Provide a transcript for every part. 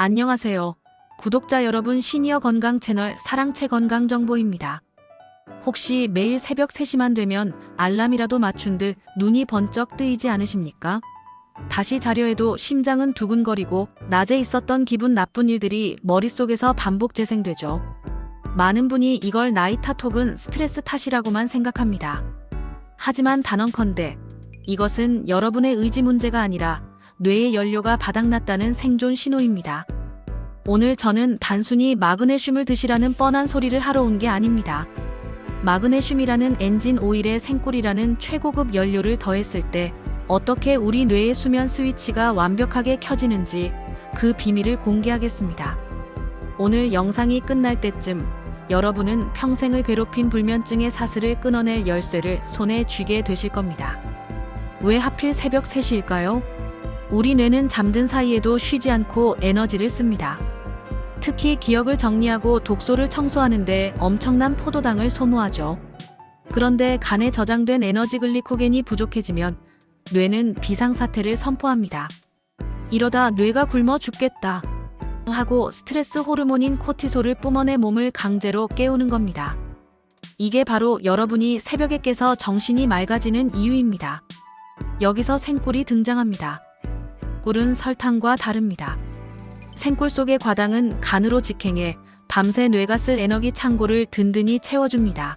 안녕하세요. 구독자 여러분 시니어 건강 채널 사랑채 건강 정보입니다. 혹시 매일 새벽 3시만 되면 알람이라도 맞춘 듯 눈이 번쩍 뜨이지 않으십니까? 다시 자려 해도 심장은 두근거리고 낮에 있었던 기분 나쁜 일들이 머릿속에서 반복 재생되죠. 많은 분이 이걸 나이 탓 혹은 스트레스 탓이라고만 생각합니다. 하지만 단언컨대 이것은 여러분의 의지 문제가 아니라 뇌의 연료가 바닥났다는 생존 신호입니다. 오늘 저는 단순히 마그네슘을 드시라는 뻔한 소리를 하러 온 게 아닙니다. 마그네슘이라는 엔진 오일에 생꿀이라는 최고급 연료를 더했을 때 어떻게 우리 뇌의 수면 스위치가 완벽하게 켜지는지 그 비밀을 공개하겠습니다. 오늘 영상이 끝날 때쯤 여러분은 평생을 괴롭힌 불면증의 사슬을 끊어낼 열쇠를 손에 쥐게 되실 겁니다. 왜 하필 새벽 3시일까요? 우리 뇌는 잠든 사이에도 쉬지 않고 에너지를 씁니다. 특히 기억을 정리하고 독소를 청소하는데 엄청난 포도당을 소모하죠. 그런데 간에 저장된 에너지 글리코겐이 부족해지면 뇌는 비상사태를 선포합니다. 이러다 뇌가 굶어 죽겠다. 하고 스트레스 호르몬인 코티솔을 뿜어내 몸을 강제로 깨우는 겁니다. 이게 바로 여러분이 새벽에 깨서 정신이 맑아지는 이유입니다. 여기서 생꿀이 등장합니다. 꿀은 설탕과 다릅니다. 생꿀 속의 과당은 간으로 직행해 밤새 뇌가 쓸 에너지 창고를 든든히 채워줍니다.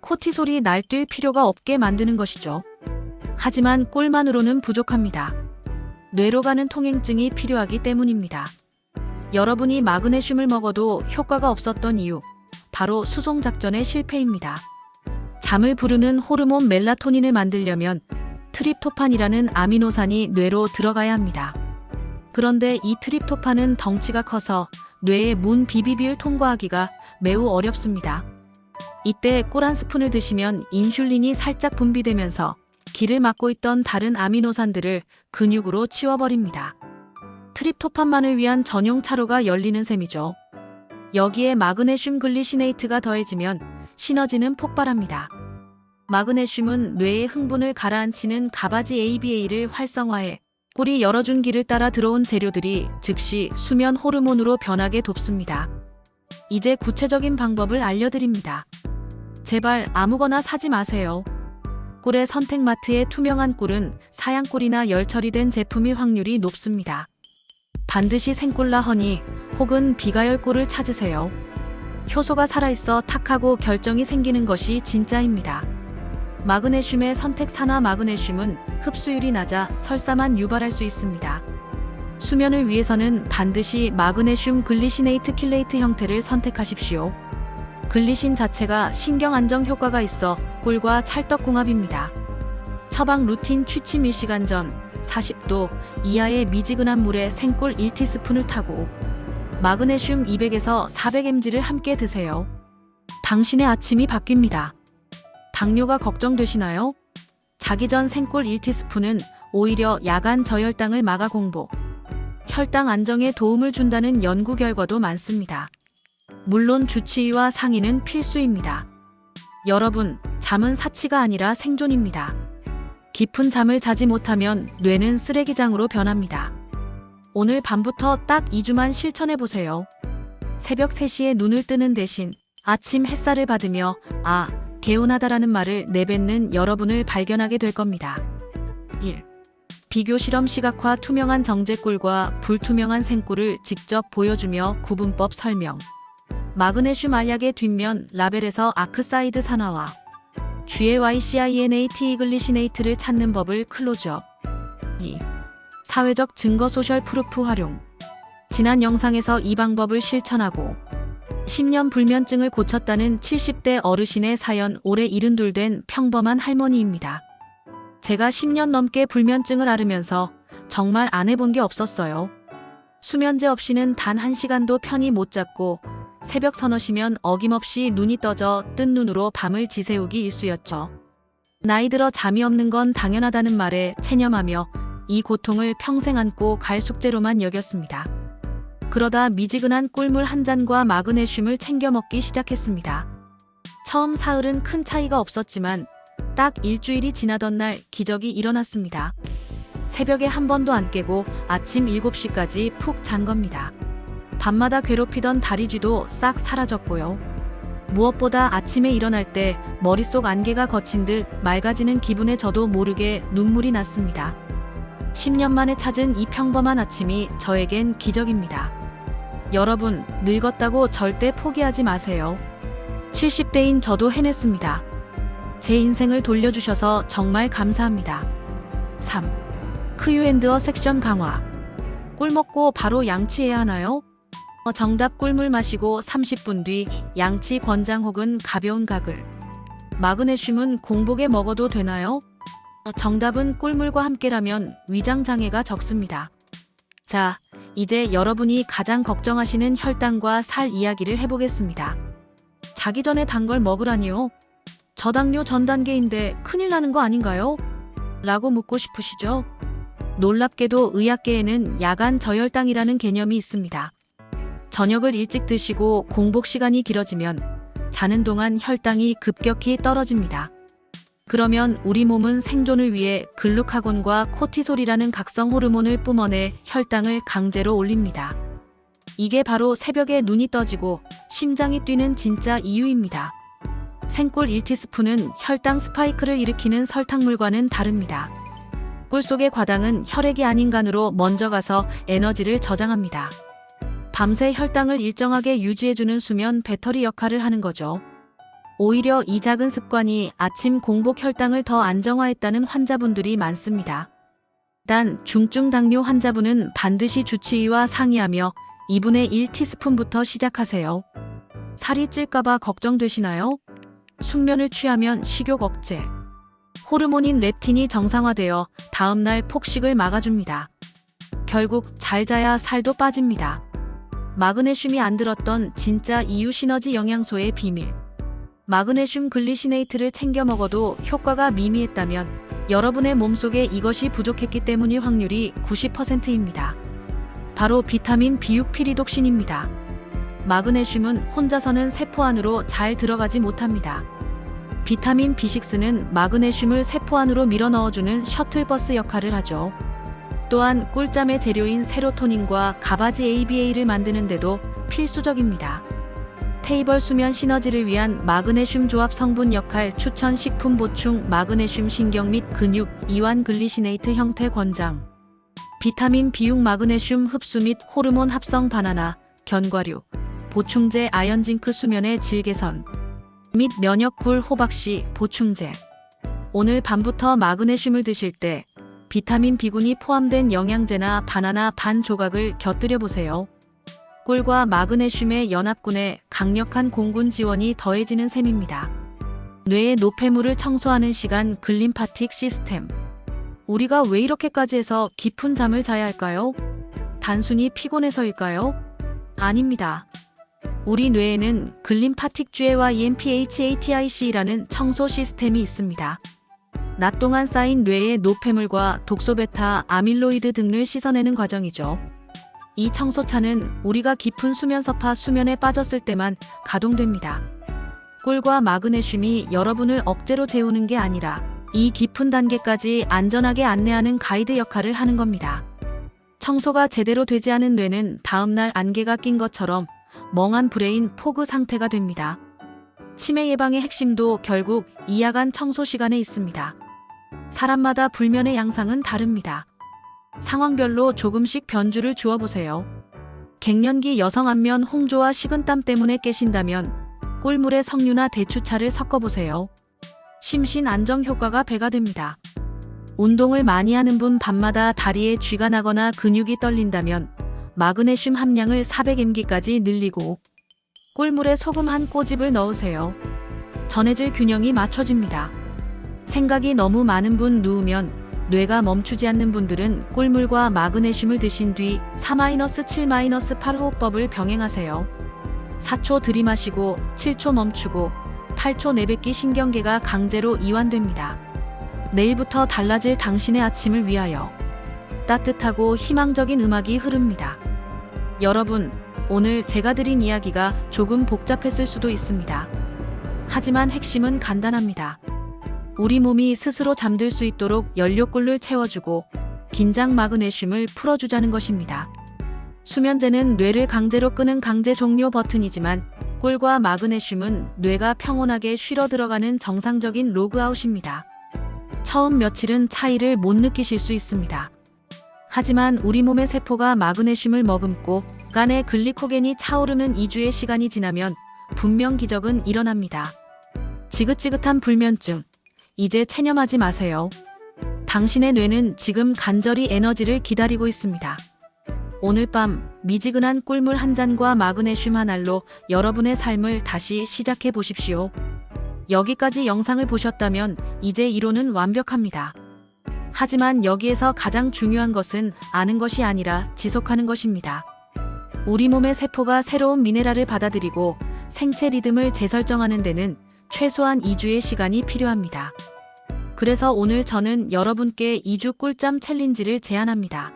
코티솔이 날뛸 필요가 없게 만드는 것이죠. 하지만 꿀만으로는 부족합니다. 뇌로 가는 통행증이 필요하기 때문입니다. 여러분이 마그네슘을 먹어도 효과가 없었던 이유, 바로 수송 작전의 실패입니다. 잠을 부르는 호르몬 멜라토닌을 만들려면 트립토판이라는 아미노산이 뇌로 들어가야 합니다. 그런데 이 트립토판은 덩치가 커서 뇌의 문 비비비를 통과하기가 매우 어렵습니다. 이때 꿀 한 스푼을 드시면 인슐린이 살짝 분비되면서 길을 막고 있던 다른 아미노산들을 근육으로 치워버립니다. 트립토판만을 위한 전용 차로가 열리는 셈이죠. 여기에 마그네슘 글리시네이트가 더해지면 시너지는 폭발합니다. 마그네슘은 뇌의 흥분을 가라앉히는 가바지 ABA를 활성화해 꿀이 열어준 길을 따라 들어온 재료들이 즉시 수면 호르몬으로 변하게 돕습니다. 이제 구체적인 방법을 알려드립니다. 제발 아무거나 사지 마세요. 꿀의 선택마트의 투명한 꿀은 사양꿀이나 열 처리된 제품이 확률이 높습니다. 반드시 생꿀라 허니 혹은 비가열 꿀을 찾으세요. 효소가 살아있어 탁하고 결정이 생기는 것이 진짜입니다. 마그네슘의 선택 산화 마그네슘은 흡수율이 낮아 설사만 유발할 수 있습니다. 수면을 위해서는 반드시 마그네슘 글리시네이트 킬레이트 형태를 선택하십시오. 글리신 자체가 신경 안정 효과가 있어 꿀과 찰떡궁합입니다. 처방 루틴 취침 1시간 전 40도 이하의 미지근한 물에 생꿀 1티스푼을 타고 마그네슘 200에서 400mg를 함께 드세요. 당신의 아침이 바뀝니다. 당뇨가 걱정되시나요? 자기 전 생꿀 1티스푼은 오히려 야간 저혈당을 막아 공복, 혈당 안정에 도움을 준다는 연구 결과도 많습니다. 물론 주치의와 상의는 필수입니다. 여러분, 잠은 사치가 아니라 생존입니다. 깊은 잠을 자지 못하면 뇌는 쓰레기장으로 변합니다. 오늘 밤부터 딱 2주만 실천해 보세요. 새벽 3시에 눈을 뜨는 대신 아침 햇살을 받으며 아, 개운하다라는 말을 내뱉는 여러분을 발견하게 될 겁니다. 1. 비교 실험 시각화 투명한 정제꿀과 불투명한 생꿀을 직접 보여주며 구분법 설명. 마그네슘 알약의 뒷면 라벨에서 아크사이드 산화와 GAYCINAT 글리시네이트를 찾는 법을 클로즈업. 2. 사회적 증거 소셜 프루프 활용. 지난 영상에서 이 방법을 실천하고 10년 불면증을 고쳤다는 70대 어르신의 사연 올해 72 된 평범한 할머니입니다. 제가 10년 넘게 불면증을 앓으면서 정말 안 해본 게 없었어요. 수면제 없이는 단 한 시간도 편히 못 잤고 새벽 서너 시면 어김없이 눈이 떠져 뜬 눈으로 밤을 지새우기 일쑤였죠. 나이 들어 잠이 없는 건 당연하다는 말에 체념하며 이 고통을 평생 안고 갈 숙제로만 여겼습니다. 그러다 미지근한 꿀물 한 잔과 마그네슘을 챙겨 먹기 시작했습니다. 처음 사흘은 큰 차이가 없었지만 딱 일주일이 지나던 날 기적이 일어났습니다. 새벽에 한 번도 안 깨고 아침 7시까지 푹 잔 겁니다. 밤마다 괴롭히던 다리쥐도 싹 사라졌고요. 무엇보다 아침에 일어날 때 머릿속 안개가 거친 듯 맑아지는 기분에 저도 모르게 눈물이 났습니다. 10년 만에 찾은 이 평범한 아침이 저에겐 기적입니다. 여러분, 늙었다고 절대 포기하지 마세요. 70대인 저도 해냈습니다. 제 인생을 돌려주셔서 정말 감사합니다. 3. 크유앤드어 섹션 강화. 꿀 먹고 바로 양치해야 하나요? 어, 정답 꿀물 마시고 30분 뒤 양치 권장 혹은 가벼운 가글. 마그네슘은 공복에 먹어도 되나요? 어, 정답은 꿀물과 함께라면 위장 장애가 적습니다. 자, 이제 여러분이 가장 걱정하시는 혈당과 살 이야기를 해보겠습니다. 자기 전에 단 걸 먹으라니요? 저당뇨 전 단계인데 큰일 나는 거 아닌가요? 라고 묻고 싶으시죠? 놀랍게도 의학계에는 야간 저혈당이라는 개념이 있습니다. 저녁을 일찍 드시고 공복 시간이 길어지면 자는 동안 혈당이 급격히 떨어집니다. 그러면 우리 몸은 생존을 위해 글루카곤과 코티솔이라는 각성 호르몬을 뿜어내 혈당을 강제로 올립니다. 이게 바로 새벽에 눈이 떠지고 심장이 뛰는 진짜 이유입니다. 생꿀 1티스푼은 혈당 스파이크를 일으키는 설탕물과는 다릅니다. 꿀 속의 과당은 혈액이 아닌 간으로 먼저 가서 에너지를 저장합니다. 밤새 혈당을 일정하게 유지해주는 수면 배터리 역할을 하는 거죠. 오히려 이 작은 습관이 아침 공복 혈당을 더 안정화했다는 환자분들이 많습니다. 단 중증 당뇨 환자분은 반드시 주치의와 상의하며 2분의 1 티스푼부터 시작하세요. 살이 찔까봐 걱정되시나요? 숙면을 취하면 식욕 억제. 호르몬인 렙틴이 정상화되어 다음날 폭식을 막아줍니다. 결국 잘 자야 살도 빠집니다. 마그네슘이 안 들었던 진짜 이유 시너지 영양소의 비밀. 마그네슘 글리시네이트를 챙겨 먹어도 효과가 미미했다면 여러분의 몸속에 이것이 부족했기 때문일 확률이 90%입니다. 바로 비타민 B6 피리독신입니다. 마그네슘은 혼자서는 세포 안으로 잘 들어가지 못합니다. 비타민 B6는 마그네슘을 세포 안으로 밀어 넣어주는 셔틀버스 역할을 하죠. 또한 꿀잠의 재료인 세로토닌과 가바지 ABA를 만드는데도 필수적입니다. 테이블 수면 시너지를 위한 마그네슘 조합 성분 역할 추천 식품 보충 마그네슘 신경 및 근육 이완 글리시네이트 형태 권장 비타민 B6 마그네슘 흡수 및 호르몬 합성 바나나 견과류 보충제 아연 징크 수면의 질 개선 및 면역 굴 호박씨 보충제 오늘 밤부터 마그네슘을 드실 때 비타민 B군이 포함된 영양제나 바나나 반 조각을 곁들여 보세요. 꿀과 마그네슘의 연합군에 강력한 공군 지원이 더해지는 셈입니다. 뇌의 노폐물을 청소하는 시간 글림파틱 시스템. 우리가 왜 이렇게까지 해서 깊은 잠을 자야 할까요? 단순히 피곤해서일까요? 아닙니다. 우리 뇌에는 글림파틱 주해와 E EMPHATIC라는 청소 시스템이 있습니다. 낮 동안 쌓인 뇌의 노폐물과 독소베타 아밀로이드 등을 씻어내는 과정이죠. 이 청소차는 우리가 깊은 수면서파 수면에 빠졌을 때만 가동됩니다. 꿀과 마그네슘이 여러분을 억제로 재우는 게 아니라 이 깊은 단계까지 안전하게 안내하는 가이드 역할을 하는 겁니다. 청소가 제대로 되지 않은 뇌는 다음날 안개가 낀 것처럼 멍한 브레인 포그 상태가 됩니다. 치매 예방의 핵심도 결국 이 야간 청소 시간에 있습니다. 사람마다 불면의 양상은 다릅니다. 상황별로 조금씩 변주를 주어 보세요. 갱년기 여성 안면 홍조와 식은땀 때문에 깨신다면 꿀물에 석류나 대추차를 섞어 보세요. 심신 안정 효과가 배가 됩니다. 운동을 많이 하는 분 밤마다 다리에 쥐가 나거나 근육이 떨린다면 마그네슘 함량을 400mg까지 늘리고 꿀물에 소금 한 꼬집을 넣으세요. 전해질 균형이 맞춰집니다. 생각이 너무 많은 분 누우면 뇌가 멈추지 않는 분들은 꿀물과 마그네슘을 드신 뒤 4-7-8 호흡법을 병행하세요. 4초 들이마시고 7초 멈추고 8초 내뱉기 신경계가 강제로 이완됩니다. 내일부터 달라질 당신의 아침을 위하여 따뜻하고 희망적인 음악이 흐릅니다. 여러분, 오늘 제가 드린 이야기가 조금 복잡했을 수도 있습니다. 하지만 핵심은 간단합니다. 우리 몸이 스스로 잠들 수 있도록 연료꿀을 채워주고 긴장 마그네슘을 풀어주자는 것입니다. 수면제는 뇌를 강제로 끄는 강제 종료 버튼이지만 꿀과 마그네슘은 뇌가 평온하게 쉬러 들어가는 정상적인 로그아웃입니다. 처음 며칠은 차이를 못 느끼실 수 있습니다. 하지만 우리 몸의 세포가 마그네슘을 머금고 간의 글리코겐이 차오르는 2주의 시간이 지나면 분명 기적은 일어납니다. 지긋지긋한 불면증. 이제 체념하지 마세요. 당신의 뇌는 지금 간절히 에너지를 기다리고 있습니다. 오늘 밤 미지근한 꿀물 한 잔과 마그네슘 한 알로 여러분의 삶을 다시 시작해 보십시오. 여기까지 영상을 보셨다면 이제 이론은 완벽합니다. 하지만 여기에서 가장 중요한 것은 아는 것이 아니라 지속하는 것입니다. 우리 몸의 세포가 새로운 미네랄을 받아들이고 생체 리듬을 재설정하는 데는 최소한 2주의 시간이 필요합니다. 그래서 오늘 저는 여러분께 2주 꿀잠 챌린지를 제안합니다.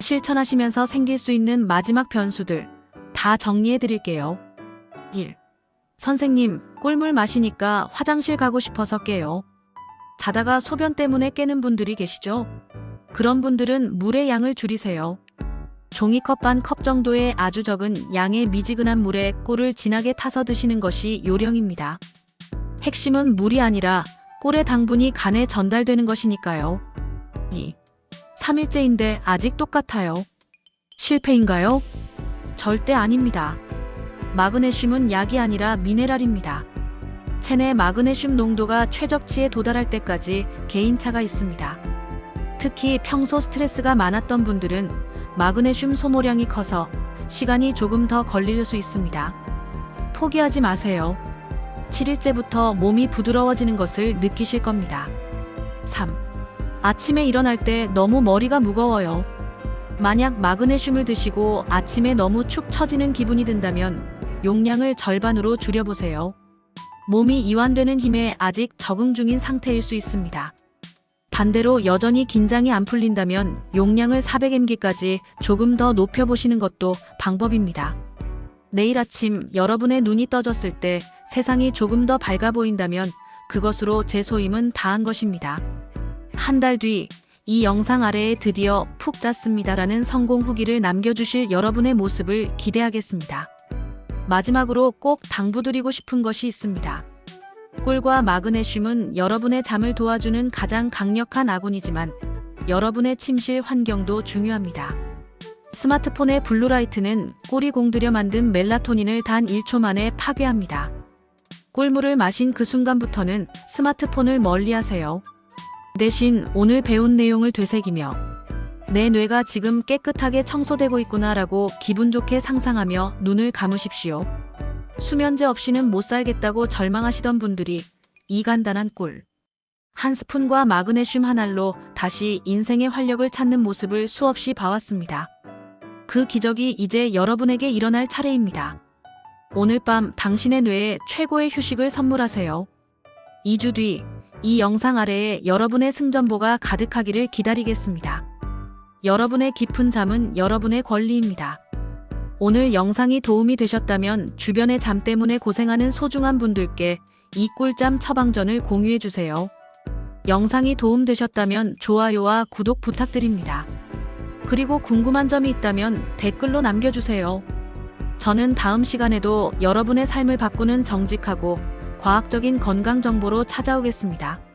실천하시면서 생길 수 있는 마지막 변수들 다 정리해 드릴게요. 1. 선생님, 꿀물 마시니까 화장실 가고 싶어서 깨요. 자다가 소변 때문에 깨는 분들이 계시죠? 그런 분들은 물의 양을 줄이세요. 종이컵 반 컵 정도의 아주 적은 양의 미지근한 물에 꿀을 진하게 타서 드시는 것이 요령입니다. 핵심은 물이 아니라 꿀의 당분이 간에 전달되는 것이니까요. 2. 3일째인데 아직 똑같아요. 실패인가요? 절대 아닙니다. 마그네슘은 약이 아니라 미네랄입니다. 체내 마그네슘 농도가 최적치에 도달할 때까지 개인차가 있습니다. 특히 평소 스트레스가 많았던 분들은 마그네슘 소모량이 커서 시간이 조금 더 걸릴 수 있습니다. 포기하지 마세요. 7일째부터 몸이 부드러워지는 것을 느끼실 겁니다. 3. 아침에 일어날 때 너무 머리가 무거워요. 만약 마그네슘을 드시고 아침에 너무 축 처지는 기분이 든다면 용량을 절반으로 줄여보세요. 몸이 이완되는 힘에 아직 적응 중인 상태일 수 있습니다. 반대로 여전히 긴장이 안 풀린다면 용량을 400mg까지 조금 더 높여보시는 것도 방법입니다. 내일 아침 여러분의 눈이 떠졌을 때 세상이 조금 더 밝아 보인다면 그것으로 제 소임은 다한 것입니다. 한 달 뒤 이 영상 아래에 드디어 푹 잤습니다라는 성공 후기를 남겨주실 여러분의 모습을 기대하겠습니다. 마지막으로 꼭 당부드리고 싶은 것이 있습니다. 꿀과 마그네슘은 여러분의 잠을 도와주는 가장 강력한 아군이지만 여러분의 침실 환경도 중요합니다. 스마트폰의 블루라이트는 꿀이 공들여 만든 멜라토닌을 단 1초 만에 파괴합니다. 꿀물을 마신 그 순간부터는 스마트폰을 멀리 하세요. 대신 오늘 배운 내용을 되새기며 내 뇌가 지금 깨끗하게 청소되고 있구나라고 기분 좋게 상상하며 눈을 감으십시오. 수면제 없이는 못 살겠다고 절망하시던 분들이 이 간단한 꿀. 한 스푼과 마그네슘 한 알로 다시 인생의 활력을 찾는 모습을 수없이 봐왔습니다. 그 기적이 이제 여러분에게 일어날 차례입니다. 오늘 밤 당신의 뇌에 최고의 휴식을 선물하세요. 2주 뒤 이 영상 아래에 여러분의 승전보가 가득하기를 기다리겠습니다. 여러분의 깊은 잠은 여러분의 권리입니다. 오늘 영상이 도움이 되셨다면 주변의 잠 때문에 고생하는 소중한 분들께 이 꿀잠 처방전을 공유해 주세요. 영상이 도움되셨다면 좋아요와 구독 부탁드립니다. 그리고 궁금한 점이 있다면 댓글로 남겨주세요. 저는 다음 시간에도 여러분의 삶을 바꾸는 정직하고 과학적인 건강 정보로 찾아오겠습니다.